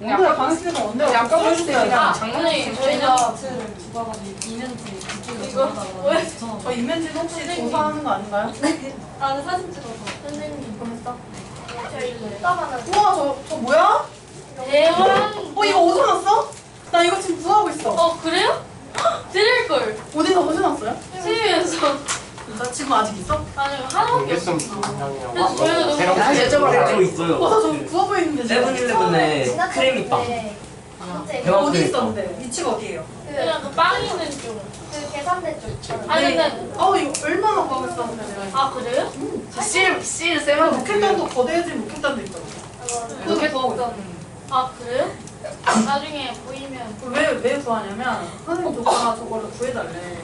오늘 강의실에서 언제 약간 보여줄 때 그냥 장난이 저희는 이거 왜? 저 이면진 혹시 조사하는 거 아닌가요? 나는 사진 찍어서 선생님 보냈어? 저희 이따가는 우와 저, 저 뭐야? 대왕 어 이거 어디서 났어? 나 이거 지금 구하고 있어 어 그래요? 드릴 걸 어디서 어디서 났어요? TV에서 나 지금 아직 있어? 아니 하나밖에 없어. 그래서 저희가 너무 새로운 나 여쭤봐라. 가지고 있어요. 와, 나저 구하고 있는데 지금. 세븐일레븐에 크레미빵. 대왕 어디 크레미빵. 있었는데? 위치가 어디예요? 그냥 그빵 있는 쪽그 계산대 쪽. 아니 근데 어 이거 얼마나 내가 아 그래요? 실, 실 세만 목욕단도 거대해진 목욕단도 있잖아 그거 있어 아 그래요? 나중에 보이면 왜, 왜 구하냐면 선생님 조카가 저거를 구해달래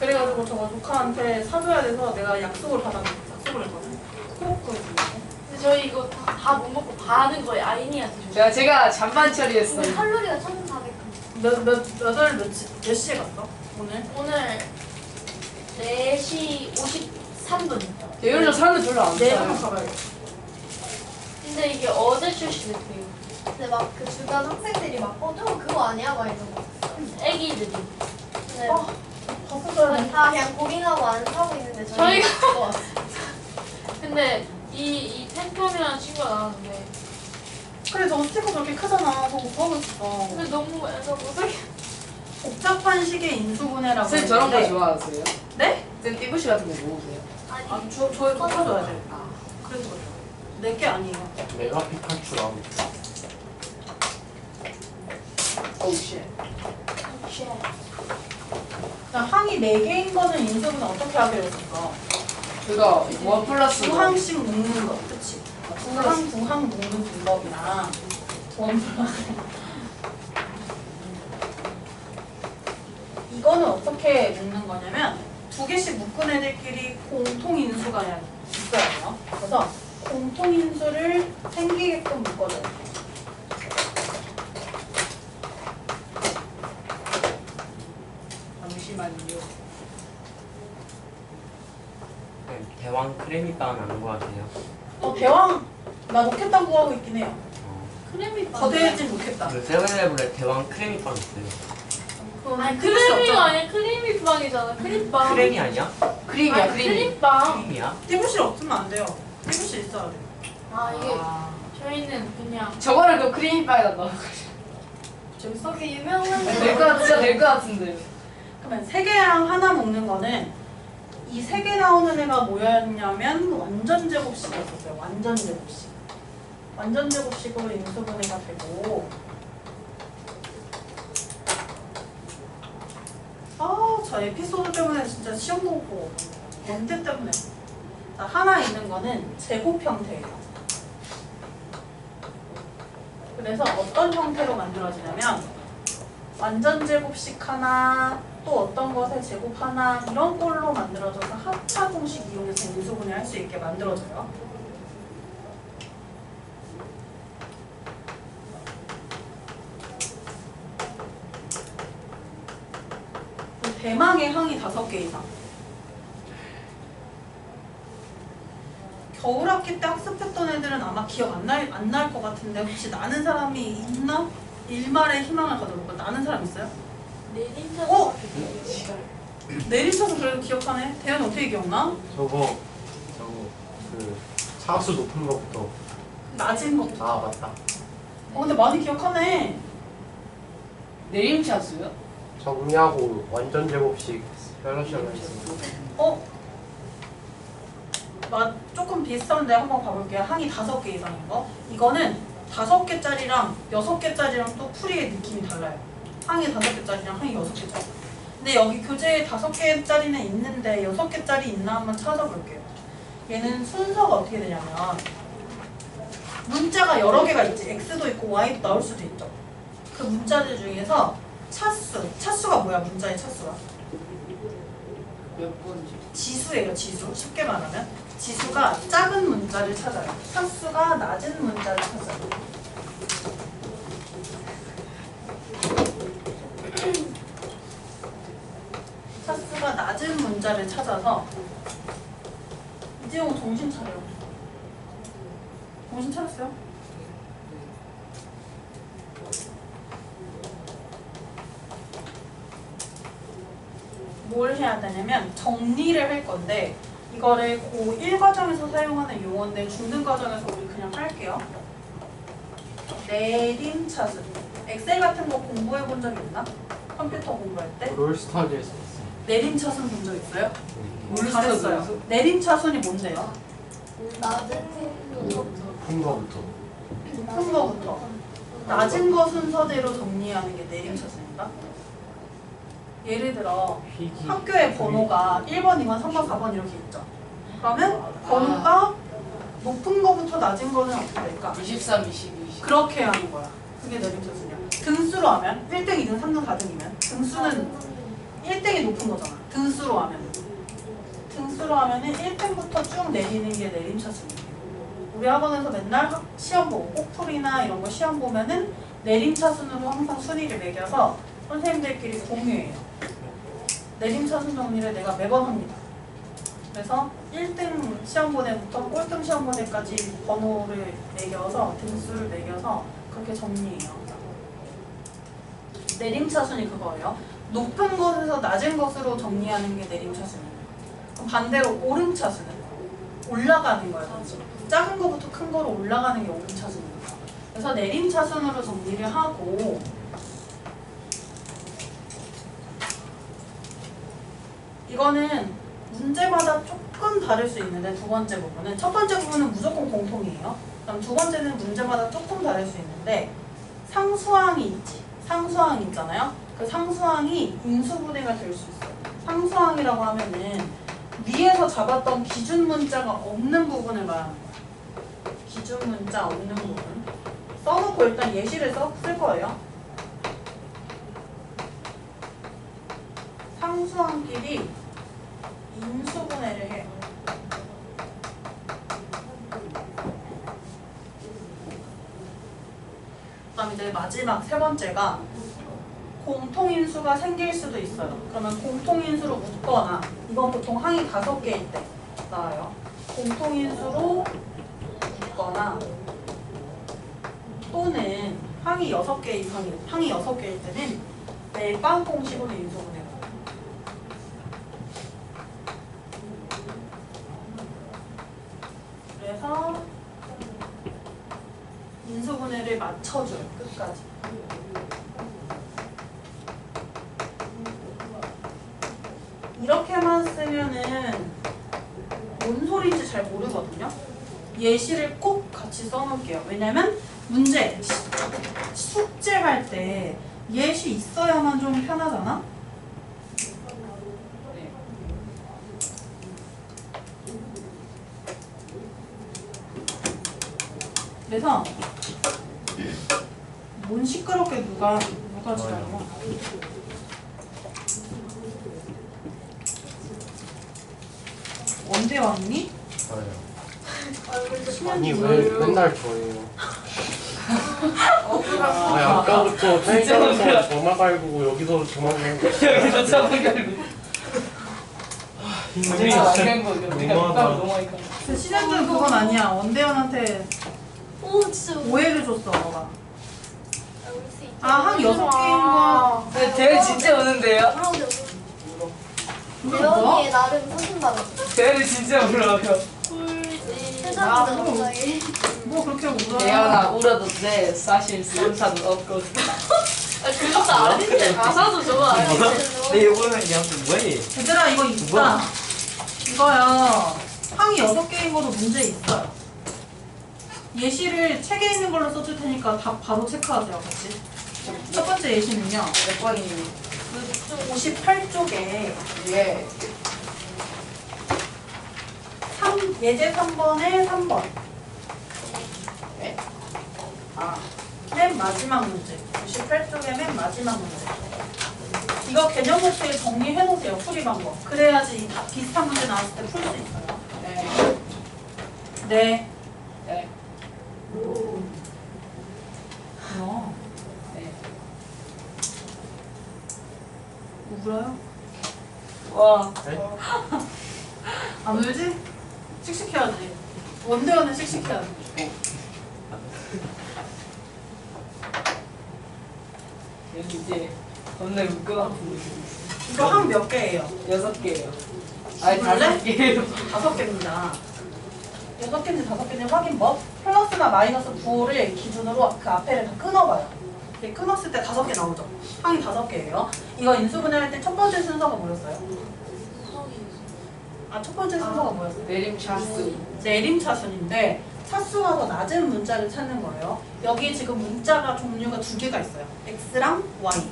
그래가지고 저거 조카한테 사줘야 돼서 내가 약속을 받아 약속을 했거든 꼭 구해주려고 근데 저희 이거 다 못 먹고 반은 거의 아이니한테 줬어요 제가, 제가 잔반 처리했어요. 칼로리가 1,400. 몇, 몇, 몇월 몇, 시- 몇 시에 갔어? 오늘? 오늘 4시 53분 요즘 사람들 별로 안 내일 봐요. 한번 가봐야겠다 근데 이게 어제 출시됐대요 근데 막 그 주변 학생들이 막, 어, 저거 그거 아니야? 막 이러고. 애기들이 네. 어, 돼다 그냥 고민하고 안 사고 있는데 저희 저희가-. 근데 이, 이 팬텀이라는 친구가 나왔는데 그래 저 스티커 저렇게 크잖아 저거 구하고 있어 근데 너무 애가 못하게 복잡한 식의 인수분해라고 선생님 저런 거 했는데 좋아하세요? 네? 선생님 띠부시 같은 거 모으세요? 아니, 아, 저, 저에 바꿔줘야 돼 아. 그래서 그래 내게 아니에요 내가 피카츄라고. 오우 쉣. 자, 항이 4개인 거는 인수분해 어떻게 하기로 했었어? 그거 원 플러스 원. 구항씩 묶는 거 그치? 구항, 구항 묶는 방법이랑 원 플러스 이거는 어떻게 묶는 거냐면 두 개씩 묶은 애들끼리 공통 인수가 있어야 돼요 그래서 공통 인수를 생기게끔 묶어줘요 잠시만요. 네, 대왕 크레미빵 안거 같아요. 어 대왕 나 로켓단 구하고 있긴 해요 어. 크림이 거대해진 로켓단 그 세븐일레븐에 대왕 크레미빵 있어요. 아니? 크림이가 아니야 크림이 빵이잖아 크림 빵 크레미 아니야? 크림이야, 아니, 크림이. 크림 빵 크림이야? 띠부실 없으면 안 돼요 띠부실 있어야 돼아 이게 아. 저희는 그냥 저거를 그 크림빵에다 넣어. 재밌어? 그게 유명한 될것 같, 진짜 될 것 같은데. 그러면 세 개랑 하나 먹는 거는 이 세 개 나오는 애가 뭐였냐면 완전 제곱식이었어요. 완전 제곱식. 완전 제곱식으로 인수분해가 되고 아, 저 에피소드 때문에 진짜 시험 공부 언제 때문에 자, 하나 있는 거는 제곱 형태예요. 그래서 어떤 형태로 만들어지냐면 완전 제곱식 하나 또 어떤 것의 제곱 하나 이런 꼴로 만들어져서 합차 공식 이용해서 인수분해 할수 있게 만들어져요. 대망의 항이 다섯 개 이상. 겨울 학기 때 학습했던 애들은 아마 기억 안 날 안 날 것 같은데 혹시 나는 사람이 있나? 일말의 희망을 가져볼까? 나는 사람 있어요? 내린자 어? 내리쳐서 그래도 기억하네. 대현 어떻게 기억나? 저거 저거 그 차수 높은 것부터 낮은 것부터. 아 맞다 어 근데 많이 기억하네. 내림차수요? 정리하고 완전 제곱식 밸런시가 있습니다 어? 마, 조금 비슷한데 한번 봐볼게요. 항이 다섯 개 이상인 거. 이거는 다섯 개짜리랑 여섯 개짜리랑 또 풀이의 느낌이 달라요. 항이 다섯 개짜리랑 항이 여섯 개짜리. 근데 여기 교재에 다섯 개짜리는 있는데 여섯 개짜리 있나 한번 찾아볼게요. 얘는 순서가 어떻게 되냐면 문자가 여러 개가 있지. x도 있고 y도 나올 수도 있죠. 그 문자들 중에서 차수, 차수가 뭐야? 문자의 차수가? 몇 번지? 지수예요, 지수. 쉽게 말하면. 지수가 작은 문자를 찾아요. 차수가 낮은 문자를 찾아요. 낮은 문자를 찾아서 이재용 정신 차려 정신 차렸어요? 뭘 해야 되냐면 정리를 할 건데 이거를 고1 과정에서 사용하는 용어인데 중등 과정에서 우리 그냥 할게요 내림 차수 엑셀 같은 거 공부해 본 적 있나? 컴퓨터 공부할 때? 롤스타즈에서 내림차순 본 적 있어요? 뭐였어? 내림차순이 뭔데요? 낮은 높은 거부터. 높은 거부터. 낮은 거 순서대로 정리하는 게 내림차순인가? 예를 들어. 학교의 번호가 1번, 2번, 3번, 4번 이렇게 있죠. 그러면 번호가 높은 거부터 낮은 거는 어떻게 될까? 23, 22, 20. 그렇게 하는 거야. 그게 내림차순이야. 등수로 하면 1등, 2등, 3등, 4등이면 등수는 1등이 높은 거잖아. 등수로 하면. 등수로 하면 은 1등부터 쭉 내리는 게 내림차순이에요. 우리 학원에서 맨날 학- 시험 보고 꼭풀이나 이런 거 시험 보면은 내림차 순으로 항상 순위를 매겨서 선생님들끼리 공유해요. 내림차 순 정리를 내가 매번 합니다. 그래서 1등 시험본에부터 꼴등 시험본에까지 번호를 매겨서 등수를 매겨서 그렇게 정리해요. 내림차 순이 그거예요. 높은 것에서 낮은 것으로 정리하는 게 내림차순이에요. 반대로 오름차순은 올라가는 거예요. 작은 거부터 큰 거로 올라가는 게 오름차순입니다. 그래서 내림차순으로 정리를 하고 이거는 문제마다 조금 다를 수 있는데 두 번째 부분은 첫 번째 부분은 무조건 공통이에요. 그럼 두 번째는 문제마다 조금 다를 수 있는데 상수항이 있지. 상수항이 있잖아요. 그 상수항이 인수분해가 될 수 있어요. 상수항이라고 하면은 위에서 잡았던 기준 문자가 없는 부분을 말하는 거야. 기준 문자 없는 부분. 써놓고 일단 예시를 써, 쓸 거예요. 상수항끼리 인수분해를 해요. 그 다음 이제 마지막 세 번째가 공통인수가 생길 수도 있어요. 그러면 공통인수로 묶거나 이건 보통 항이 다섯 개일 때 나와요. 공통인수로 묶거나 또는 항이 여섯 개 이상이 항이 여섯 개일 때는 멜빵 공식으로 인수분해가 돼요. 그래서 인수분해를 맞춰줘요 끝까지. 이렇게만 쓰면은 뭔 소리인지 잘 모르거든요. 예시를 꼭 같이 써놓을게요. 왜냐면 문제 숙제할 때 예시 있어야만 좀 편하잖아. 그래서 뭔 시끄럽게 누가 누가 지랄이야? 언제 왔니? 저요. 아니 중. 왜 맨날 저예요? 아니 아까부터 진짜 편의점에서 전화 갈고 여기서 전화 갈고. 여기서 차분 갈고. 진짜 안간 거 이거 내가 너무하다. 그 신현준 그건 아니야. 원대현한테 오 진짜 오해를 줬어, 너가. 있죠. 아, 한 여섯 개인 거. 근데 대회 진짜 오는데요? 그런데 그게 뭐야? 대현이의 나름 소신받았어. 대회를 진짜 울어요. 아. 뭐 그렇게 울어. 대현아 울어도 돼. 사실 순사는 없거든. 아, 그것도 아닌데 가사도 좋아. 내 이거는 그냥 뭐해? 얘들아, 이거 있다. 이거요. 항이 여섯 개인 거도 문제 있어요. 예시를 책에 있는 걸로 써줄 테니까 답 바로 체크하세요, 같이. 첫 번째 예시는요. 몇 번이니? 58쪽에 예. 3, 예제 3번에 3번. 네? 아, 맨 마지막 문제. 98쪽에 맨 마지막 문제. 이거 개념 목표에 정리해 놓으세요, 풀이 방법. 그래야지 이다 비슷한 문제 나왔을 때 풀 수 있어요. 네. 네. 네. 그럼. 네. 울어요? 와. 안 울지? 씩씩해야지. 원대현은 씩씩해야지. 여기 이제 겁나 울것 같은데. 이거 항몇 개예요? 여섯 개예요. 아니? 다섯 개예요. 다섯 개입니다. 여섯 개인지 다섯 개인지 확인 뭐? 플러스나 마이너스 9를 기준으로 그 앞에를 다 끊어봐요. 이렇게 끊었을 때 다섯 개 나오죠. 항이 다섯 개예요. 이거 인수분해할 때 첫 번째 순서가 뭐였어요? 아, 첫 번째 순서가 뭐였어요? 내림 차수. 내림 차순인데 차수가 더 낮은 문자를 찾는 거예요. 여기 지금 문자가 종류가 두 개가 있어요. x랑 y.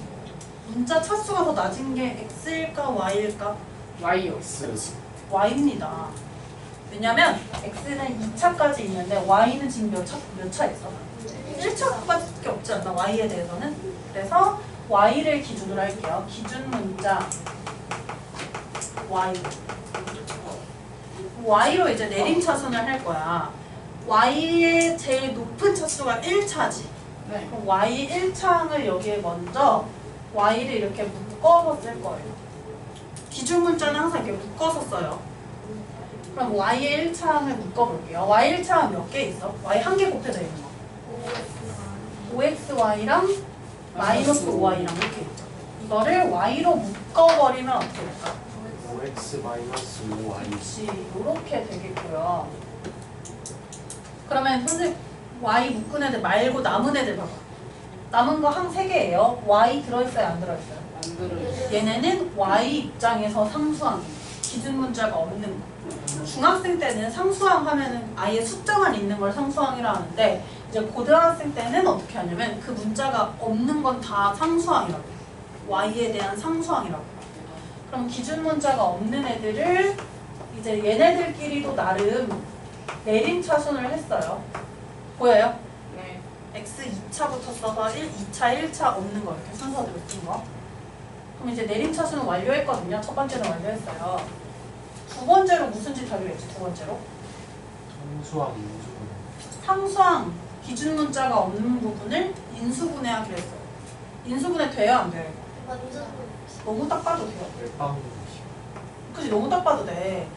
문자 차수가 더 낮은 게 x일까 y일까? Y요. Y입니다. 왜냐면 x는 2차까지 있는데 y는 지금 몇 차, 몇 차 있어? 1차밖에 없지 않나 y에 대해서는? 그래서 y를 기준으로 할게요. 기준 문자 y. y로 이제 내림 차순을 할 거야. y의 제일 높은 차수가 1차지. 네. 그럼 y 1창을 여기에 먼저 y를 이렇게 묶어서 쓸 거예요. 기준 문자는 항상 이렇게 묶어서 써요. 그럼 y의 1창을 묶어볼게요. y 1창은 몇 개 있어? y 한 개 곱해져 있는 거. 5xy랑 마이너스 5y랑 이렇게 있죠. 이거를 y로 묶어버리면 어떻게 될까? 5X 마이너스 5Y 그렇지. 이렇게 되겠고요. 그러면 선생님 y 묶은 애들 말고 남은 애들 봐봐. 남은 거한세 개예요. y 들어있어요? 안 들어있어요? 안 들어요. 얘네는 y 입장에서 상수항 기준 문자가 없는 거. 중학생 때는 상수항 하면은 아예 숫자만 있는 걸 상수항이라 하는데 이제 고등학생 때는 어떻게 하냐면 그 문자가 없는 건 다 상수항이라고. y에 대한 상수항이라고. 그럼 기준 문자가 없는 애들을 이제 얘네들끼리도 나름 내림 차순을 했어요. 보여요? 네. x 2차부터 써서 1, 2차, 1차 없는 거 이렇게 순서대로 쓴 거. 그럼 이제 내림 차수는 완료했거든요. 첫 번째는 완료했어요. 두 번째로 무슨 짓 하기로 했지? 두 번째로 상수항 인수분 상수항 기준 문자가 없는 부분을 인수분해하기로 했어요. 인수분해 돼요, 안 돼요? 완전 너무 딱 봐도 돼요. 빵 그지 너무 딱 봐도 돼.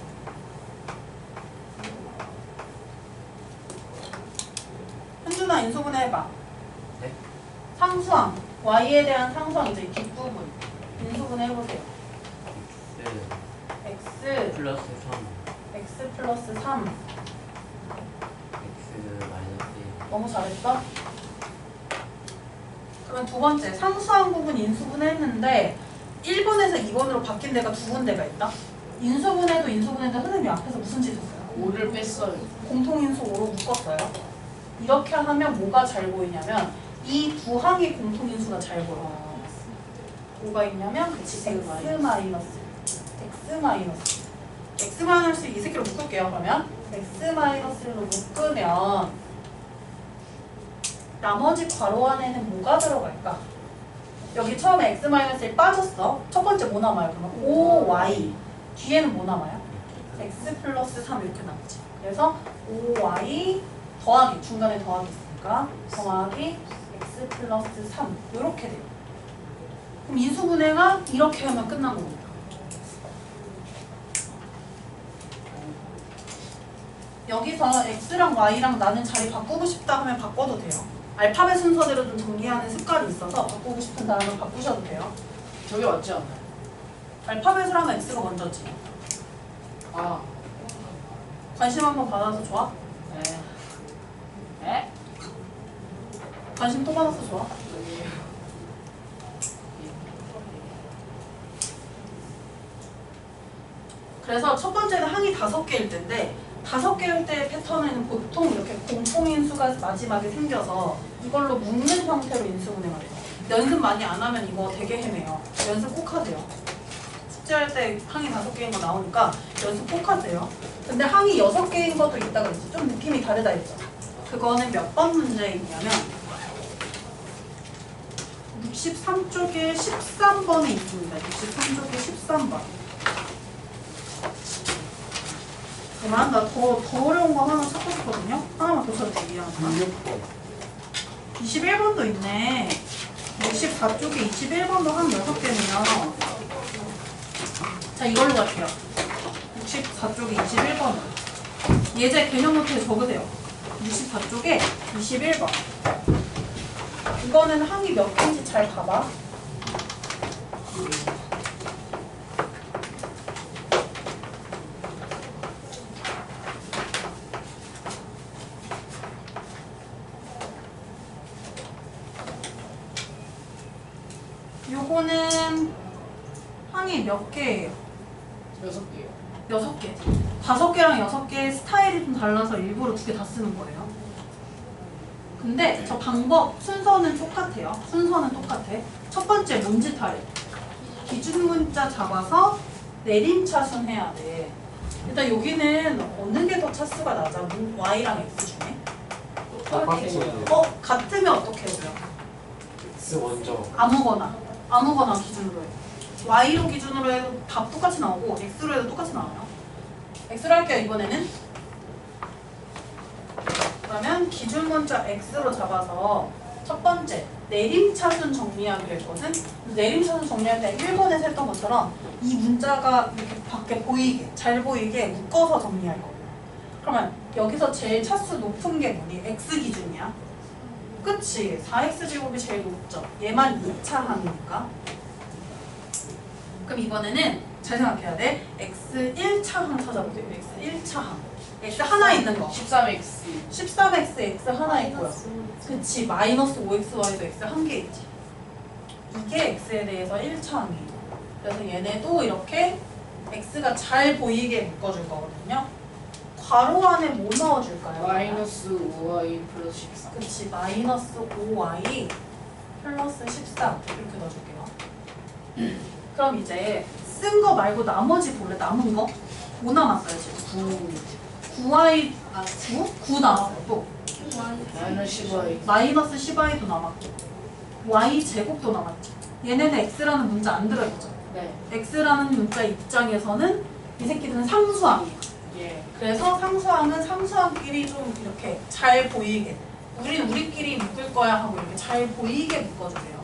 현준아 인수분해 해봐. 네? 상수항 y에 대한 상수항 이제 이 뒷부분 인수분해 해보세요. X x 플러스 3 x 플러스 3 X 마이너스 1 너무 잘했어? 그러면 두 번째 상수항 부분 인수분해 했는데 1번에서 2번으로 바뀐 데가 두 군데가 있다. 인수분해도 인수분해도 선생님이 앞에서 무슨 짓 했어요? 5를 뺐어요. 공통인수 5로 묶었어요. 이렇게 하면 뭐가 잘 보이냐면 이 두 항의 공통인수가 잘 보여. 뭐가 있냐면 그치 x 마이너스 x 마이너스 x 마이너스 이 새끼로 묶을게요 그러면 x 마이너스로 묶으면 나머지 괄호 안에는 뭐가 들어갈까? 여기 처음에 x 마이너스 1 빠졌어. 첫 번째 뭐 남아요? 그러면 5y 뒤에는 뭐 남아요? x 플러스 3 이렇게 남지. 그래서 5y 더하기 중간에 더하기 있으니까 더하기 x 플러스 3 이렇게 돼요. 그럼 인수분해가 이렇게 하면 끝난 겁니다. 여기서 x랑 y랑 나는 자리 바꾸고 싶다 하면 바꿔도 돼요. 알파벳 순서대로 좀 정리하는 습관이 있어서 바꾸고 싶은 사람은 바꾸셔도 돼요. 저게 맞지 않나요? 알파벳을 하면 x가 먼저지. 아. 관심 한번 받아서 좋아? 네. 네? 관심 또 받아서 좋아? 그래서 첫 번째는 항이 다섯 개일 텐데 다섯 개일 때 패턴에는 보통 이렇게 공통인수가 마지막에 생겨서 이걸로 묶는 형태로 인수분해가 돼요. 연습 많이 안 하면 이거 되게 헤매요. 연습 꼭 하세요. 숙제할 때 항이 다섯 개인 거 나오니까 연습 꼭 하세요. 근데 항이 여섯 개인 것도 있다가 있지. 좀 느낌이 다르다 했죠. 그거는 몇 번 문제이냐면 63쪽에 13번에 있습니다. 63쪽에 13번. 그만 나더 더 어려운 거 하나 찾고 싶거든요. 하나만 더 찾을게 미안하다. 16번 21번도 있네. 64쪽에 21번도 한 6개네요. 자, 이걸로 갈게요. 64쪽에 21번. 예제 개념 노트에 적으세요. 64쪽에 21번. 이거는 항이 몇 개인지 잘 봐봐. 요거는 항이 몇 개예요? 여섯 개요. 여섯 개. 다섯 개랑 여섯 개의 스타일이 좀 달라서 일부러 두 개 다 쓰는 거예요. 근데 저 방법 순서는 똑같아요. 순서는 똑같아. 첫 번째 뭔지 타래. 기준 문자 잡아서 내림차순 해야 돼. 일단 여기는 어느 게 더 차수가 낮아? 문- Y랑 X 중에? 똑같이 어? 같으면 어떻게 해줘요? X 먼저 아무거나 아무거나 기준으로 해. Y로 기준으로 해도 답 똑같이 나오고 X로 해도 똑같이 나와요. X로 할게요 이번에는. 그러면 기준 문자 X로 잡아서 첫 번째 내림차순 정리하기로 했거든. 내림차순 정리할 때 1번에서 했던 것처럼 이 문자가 이렇게 밖에 보이게 잘 보이게 묶어서 정리할 거예요. 그러면 여기서 제일 차수 높은 게 뭐니? X 기준이야. 그치 4x 제곱이 제일 높죠 얘만 2차 항이니까 그럼 이번에는 잘 생각해야 돼 x 1차 항 찾아보세요. X 1차 항. X 하나 있는 거. 13x. 13x x. 하나 있고요. 그치 마이너스 5xy도 x 한 개 있지. 이게 x에 대해서 1차 항이에요 그래서 얘네도 이렇게 x가 잘 보이게 묶어줄 거거든요. 괄호 안에 뭐 넣어줄까요? 마이너스 5y 플러스 13. 그치 마이너스 5y 플러스 13 이렇게 넣어줄게요 그럼 이제 쓴 거 말고 나머지 볼래 남은 거? 뭐 남았어요 지금? 9 9y 아 9? 9 남았고 또 마이너스 10y. 마이너스 10y도 남았고 y 제곱도 남았죠 얘네는 x라는 문자 안 들어있죠 네. x라는 문자 입장에서는 이 새끼들은 상수항이에요 예. 그래서 상수항은 상수항끼리 좀 이렇게 잘 보이게 우린 우리끼리 묶을 거야 하고 이렇게 잘 보이게 묶어주세요.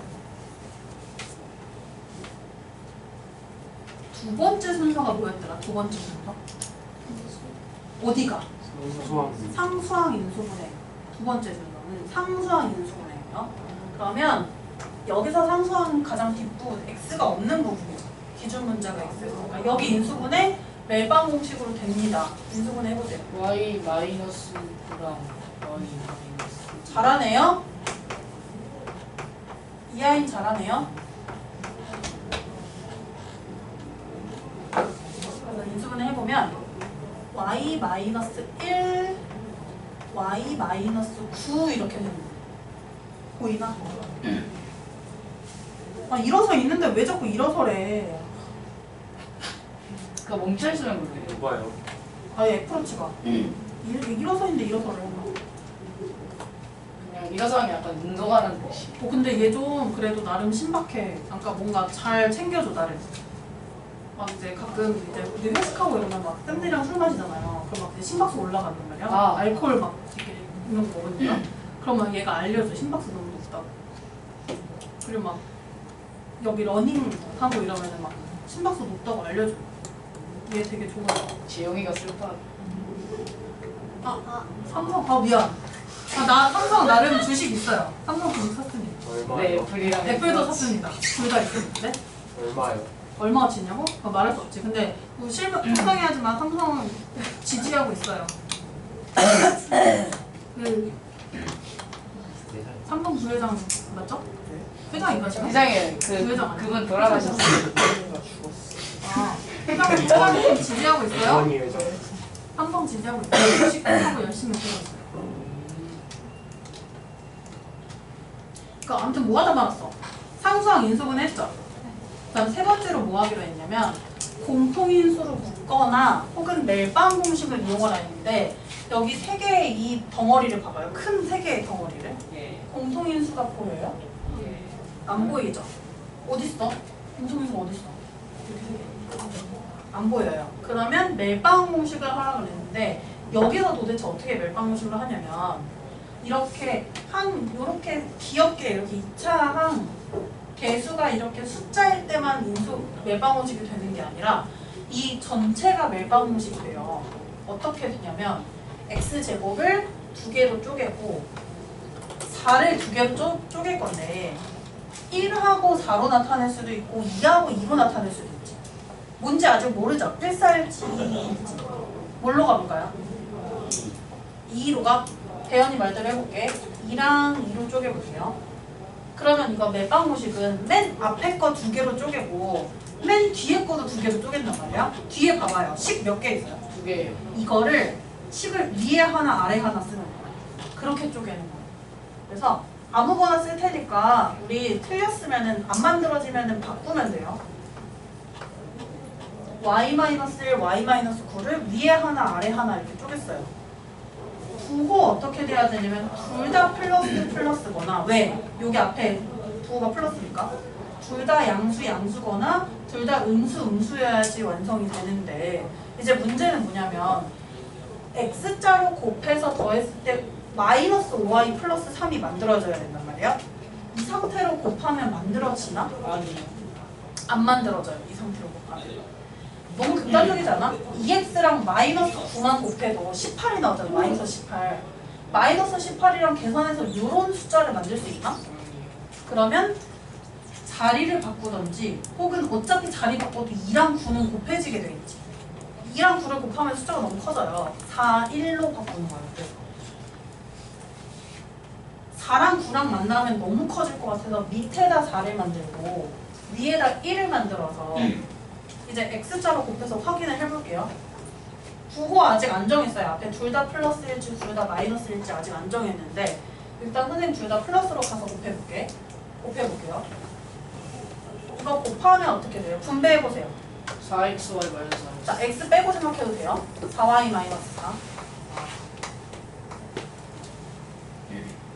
두 번째 순서가 뭐였더라? 두 번째 순서? 어디가? 소소한 상수항 인수분해. 두 번째 순서는 상수항 인수분해예요. 그러면 여기서 상수항 가장 뒷부분 x가 없는 부분이에요. 기준 문자가 x예요. 그러니까 여기 인수분해 멜방 공식으로 됩니다. 인수분해 해보세요. y 마이너스 9랑 y 마이너스. 잘하네요. 이 아이 잘하네요. 그래서 인수분해 해보면 y 마이너스 1, y 마이너스 9 이렇게 되는 거예요. 보이나? 아 일어서 있는데 왜 자꾸 일어서래? 그러니까 멈춰 있으면 그래요. 누가요? 아예 애플워치가 일, 일어서 있는데 일어서래. 그냥 일어서는 약간 운동하는 듯이. 어 근데 얘 좀 그래도 나름 신박해. 아까 뭔가 잘 챙겨줘 나를. 막 이제 가끔 이제 우리 회식하고 이러면 막 쌤들이랑 술 마시잖아요. 그럼 막 이제 심박수 올라간단 말이야. 아. 알코올 막 되게 있는 거 먹으니까. 그러면 얘가 알려줘. 심박수 너무 높다고. 그리고 막 여기 러닝 하고 이러면은 막 심박수 높다고 알려줘. 얘 되게 좋아. 지영이가 슬퍼. 아, 삼성 아 미안. 아 나 삼성 나름 주식 있어요. 삼성 주식 샀습니다. 얼마요? 네, 애플이랑 애플도 샀습니다. 둘 다 있었는데. 얼마요? 얼마어치냐고? 아, 말할 수 없지. 근데 뭐 실망, 실망해야지만 삼성은 지지하고 있어요. 그 삼성 부회장 맞죠? 회장인가 지금? 세상에 그 부회장 아니야? 그분 돌아가셨어요. 아, 회장은 회장님 지지하고 있어요? 회장. 삼성 지지하고 있어요. 주식 하고 열심히 쓰고 있어요. 그러니까 아무튼 뭐 하다 말았어? 상수항 인수분 했죠? 그다음 세 번째로 뭐 하기로 했냐면 공통인수로 묶거나 혹은 멜빵 공식을 이용하라 했는데 여기 세 개의 이 덩어리를 봐봐요. 큰 세 개의 덩어리를. 예. 공통인수가 보여요? 예. 안 보이죠? 어딨어? 공통인수 어딨어? 안 보여요. 그러면 멜빵 공식을 하라고 그랬는데 여기서 도대체 어떻게 멜빵 공식을 하냐면 이렇게 한 이렇게 귀엽게 이렇게 2차 항 개수가 이렇게 숫자일 때만 인수 멜빵 공식이 되는 게 아니라 이 전체가 멜빵 공식이 돼요. 어떻게 되냐면 x 제곱을 두 개로 쪼개고 4를 두 개로 쪼, 쪼갤 건데 1하고 4로 나타낼 수도 있고 2하고 2로 나타낼 수도 있지. 뭔지 아직 모르죠? 1살지 2일지. 뭘로 가볼까요? 2로 가? 대현이 말대로 해볼게. 2랑 2로 쪼개볼게요. 그러면 이거 멜빵모식은 맨 앞에 거 두 개로 쪼개고 맨 뒤에 거도 두 개로 쪼갠단 말이야. 뒤에 봐봐요. 식 몇 개 있어요? 두 개예요. 이거를 식을 위에 하나 아래 하나 쓰는 거야. 그렇게 쪼개는 거야. 그래서 아무거나 쓸 테니까 우리 틀렸으면은 안 만들어지면은 바꾸면 돼요. y-1, y-9를 위에 하나 아래 하나 이렇게 쪼갰어요. 부호 어떻게 돼야 되냐면 둘 다 플러스 플러스거나 왜? 여기 앞에 부호가 플러스니까 둘 다 양수 양수거나 둘 다 음수 음수여야지 완성이 되는데 이제 문제는 뭐냐면 x자로 곱해서 더했을 때 마이너스 5y 플러스 3이 만들어져야 된단 말이야. 이 상태로 곱하면 만들어지나? 아니요. 안 만들어져요. 이 상태로 곱하면. 않아? 2x랑 마이너스 9만 곱해도 18이 나오잖아. 마이너스 18. 마이너스 18이랑 계산해서 이런 숫자를 만들 수 있나? 그러면 자리를 바꾸던지 혹은 어차피 자리 바꿔도 2랑 9는 곱해지게 돼 있지. 2랑 9를 곱하면 숫자가 너무 커져요. 4, 1로 바꾸는 거예요. 그래서. 4랑 9랑 만나면 너무 커질 것 같아서 밑에다 4를 만들고 위에다 1을 만들어서 이제 x자로 곱해서 확인을 해볼게요. 부호 아직 안 정했어요. 앞에 둘 다 플러스일지 둘 다 마이너스일지 아직 안 정했는데 일단 선생님 둘 다 플러스로 가서 곱해볼게. 곱해볼게요. 이거 곱하면 어떻게 돼요? 분배해보세요. 4xy 마이너스 4. 자, x 빼고 생각해도 돼요. 4y 마이너스 4.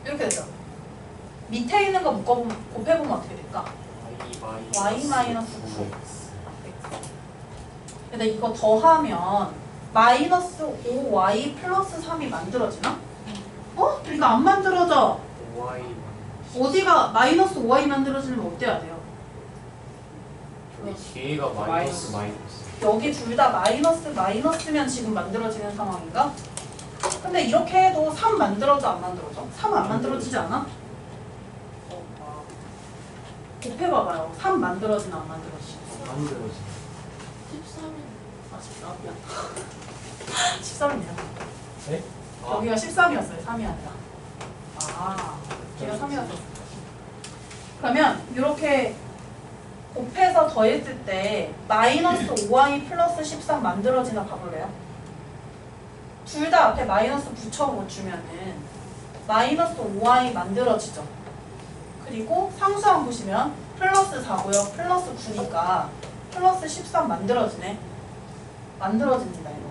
이렇게 되죠. 밑에 있는 거 묶어보면, 곱해보면 어떻게 될까? y 마이너스 9. 근데 이거 더하면 마이너스 5y 플러스 3이 만들어지나? 어? 이거 안 만들어져. 5y 어디가 마이너스 5y 만들어지면 어때야 돼요? 뒤가 마이너스 마이너스. 여기 둘 다 마이너스 마이너스면 지금 만들어지는 상황인가? 근데 이렇게 해도 3 만들어져 안 만들어져? 3 안 만들어지지 않아? 어, 곱해봐봐요. 3 만들어지나 안 만들어지지? 만들어지. 13아 13. 13이야. 네? 아, 여기가 13이었어요. 3이 아니라. 아, 걔가 3이었어. 그러면 이렇게 곱해서 더했을 때 마이너스 5y 플러스 13 만들어지나 봐볼래요? 둘 다 앞에 마이너스 붙여주면은 마이너스 5y 만들어지죠. 그리고 상수항 보시면 플러스 4고요. 플러스 9니까 플러스 13 만들어지네. 만들어집니다, 이거.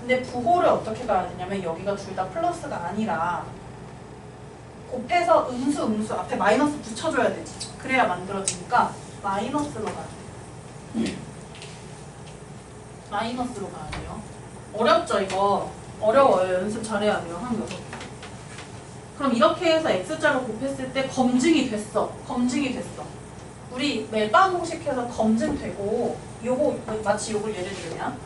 근데 부호를 어떻게 가야 되냐면 여기가 둘 다 플러스가 아니라 곱해서 음수 음수 앞에 마이너스 붙여줘야 되지. 그래야 만들어지니까 마이너스로 가야 돼. 마이너스로 가야 돼요. 어렵죠 이거? 어려워요. 연습 잘해야 돼요. 한 여섯 개. 그럼 이렇게 해서 x자로 곱했을 때 검증이 됐어. 검증이 됐어. 우리 멜빵 공식해서 검증되고 요거 마치 요걸 예를 들면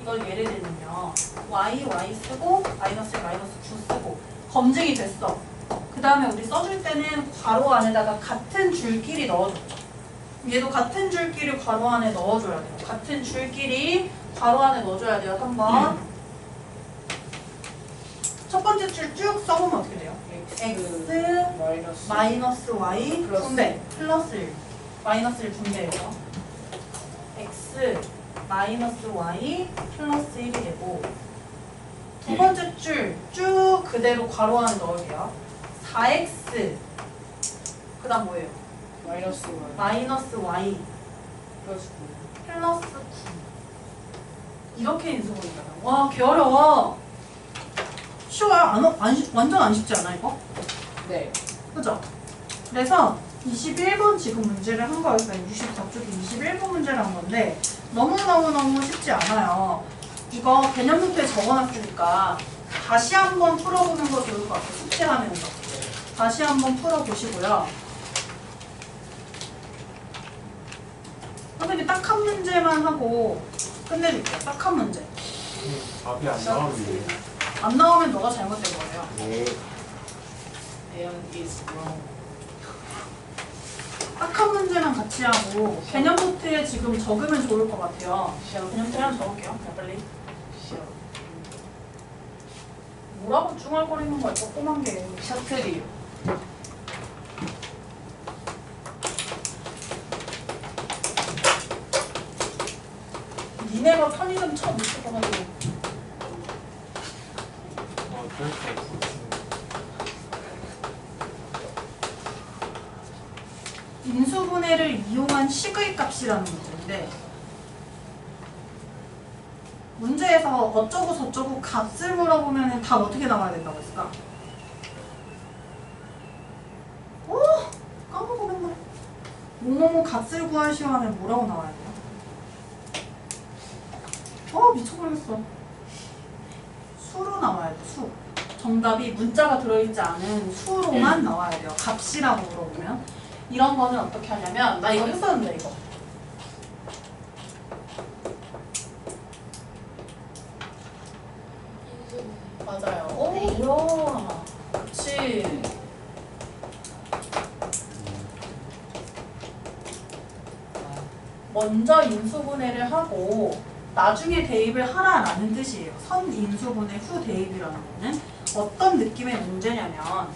이걸 예를 들면요. y, y 쓰고 마이너스 마이너스 9 쓰고 검증이 됐어. 그 다음에 우리 써줄 때는 괄호 안에다가 같은 줄끼리 넣어줬죠. 얘도 같은 줄끼리 괄호 안에 넣어줘야 돼요. 같은 줄끼리 괄호 안에 넣어줘야 돼요. 3번. 첫 번째 줄 쭉 써보면 어떻게 돼요? x 마이너스 마이너스 y 플러스. 분배 플러스 1 마이너스 1 분배예요. x 마이너스 y 플러스 1이 되고 두 번째 줄 쭉 그대로 괄호 안에 넣을게요. 4x 그 다음 뭐예요? 마이너스 y 마이너스 y 플러스 9. 플러스 9 이렇게 인수분해가 와, 개 어려워. 쉬워요? 안, 어- 안, 쉽- 완전 안 쉽지 않아 이거? 네. 그죠? 그래서 21번 지금 문제를 한 거였어요. 64쪽에 21번 문제를 한 건데 너무너무너무 쉽지 않아요. 이거 개념 노트에 적어놨으니까 다시 한번 풀어보는 거 좋을 것 같아요. 숙제하면서. 다시 한번 풀어보시고요. 선생님이 딱한 문제만 하고 끝내줄게요. 딱 한 문제. 답이 안 나오는데. 안 나오면 너가 잘못된 거예요. 네. And is wrong. 딱 한 문제만 같이 하고 개념 포트에 지금 적으면 좋을 것 같아요. 개념 표현 적을게요. 자, 빨리. 뭐라고 중얼거리는 거야, 조그만 게. 셔틀이요. 니네가 편의점 처음 있을 거 같아. 식의 값이라는 문제인데 문제에서 어쩌고 저쩌고 값을 물어보면 답 어떻게 나와야 된다고 했을까? 오! 까먹어 맨날 뭐뭐뭐 값을 구하시오 하면 뭐라고 나와야 돼요? 어 미쳐버리겠어 수로 나와야 돼 수. 정답이 문자가 들어있지 않은 수로만 나와야 돼요 값이라고 물어보면 이런 거는 어떻게 하냐면 나 이거 했었는데 이거. 맞아요. 오 네. 그렇지 먼저 인수분해를 하고 나중에 대입을 하라라는 뜻이에요. 선 인수분해 후 대입이라는 거는. 어떤 느낌의 문제냐면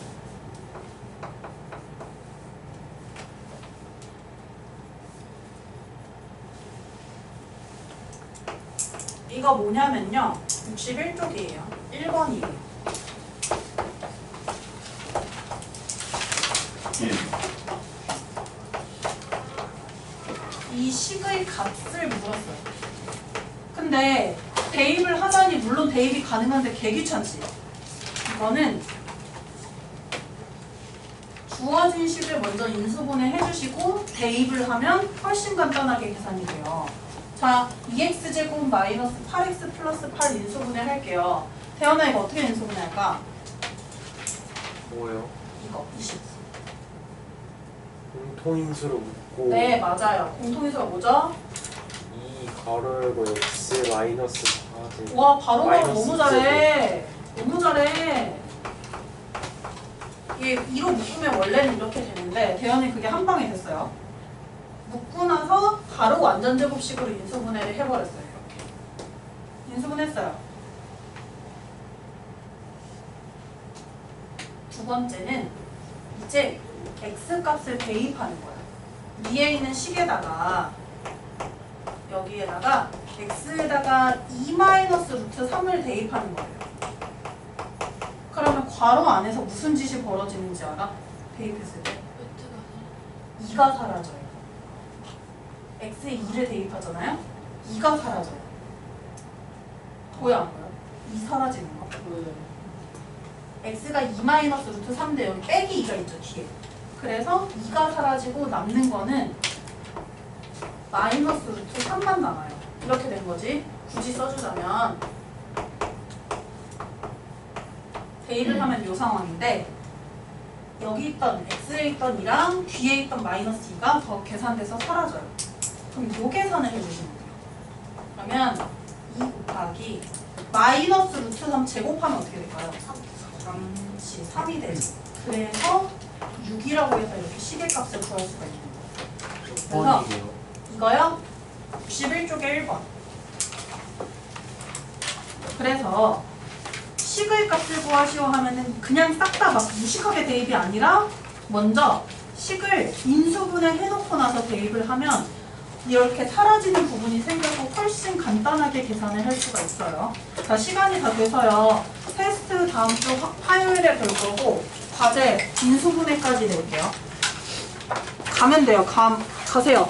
이거 뭐냐면요. 61쪽이에요. 1번이에요. 이 식의 값을 물었어요. 근데 대입을 하자니 물론 대입이 가능한데 개 귀찮지. 이거는 주어진 식을 먼저 인수분해 해주시고 대입을 하면 훨씬 간단하게 계산이 돼요. 자, 2x제곱 마이너스 8x 플러스 8 인수분해 할게요. 태연아 이거 어떻게 인수분해 할까? 뭐요? 이거 20. 공통인수로 묶고 네, 맞아요. 공통인수가 뭐죠? 2 가로 열고 x 마이너스 4제 와, 바로 바로 마이너스 너무 잘해. 너무 잘해. 이게 2로 묶으면 원래는 이렇게 되는데 대현이 그게 한 방에 됐어요. 묶고 나서 가로 완전 제곱식으로 인수분해를 해버렸어요. 이렇게. 인수분했어요. 두 번째는 이제 x 값을 대입하는 거야. 위에 있는 식에다가 여기에다가 x에다가 2 마이너스 루트 3을 대입하는 거예요. 그러면 괄호 안에서 무슨 짓이 벌어지는지 알아? 대입했을 때 2가 사라져요. X에 2를 대입하잖아요. 2가 사라져요. 보여 안 보여? 2 사라지는 거. x가 2 마이너스 루트 3인데 여기 빼기 2가 있죠 뒤에. 그래서 2가 사라지고 남는 거는 마이너스 루트 3만 남아요. 이렇게 된 거지. 굳이 써주자면 대입을 하면 이 상황인데 여기 있던 x에 있던 2랑 뒤에 있던 마이너스 2가 더 계산돼서 사라져요. 그럼 요 계산을 해주시면 돼요. 그러면 2 곱하기 마이너스 루트 3 제곱하면 어떻게 될까요? 3시 3이 되죠. 그래서 6이라고 해서 이렇게 시계값을 구할 수가 있는 거예요. 그래서 6번이에요. 이거요? 61쪽에 1번. 그래서 식의 값을 구하시오 하면은 그냥 싹 다 막 무식하게 대입이 아니라 먼저 식을 인수분해 해놓고 나서 대입을 하면 이렇게 사라지는 부분이 생겨서 훨씬 간단하게 계산을 할 수가 있어요. 자, 시간이 다 돼서요. 테스트 다음 주 화- 화요일에 볼 거고 과제 인수분해까지 낼게요. 가면 돼요. 감, 가세요.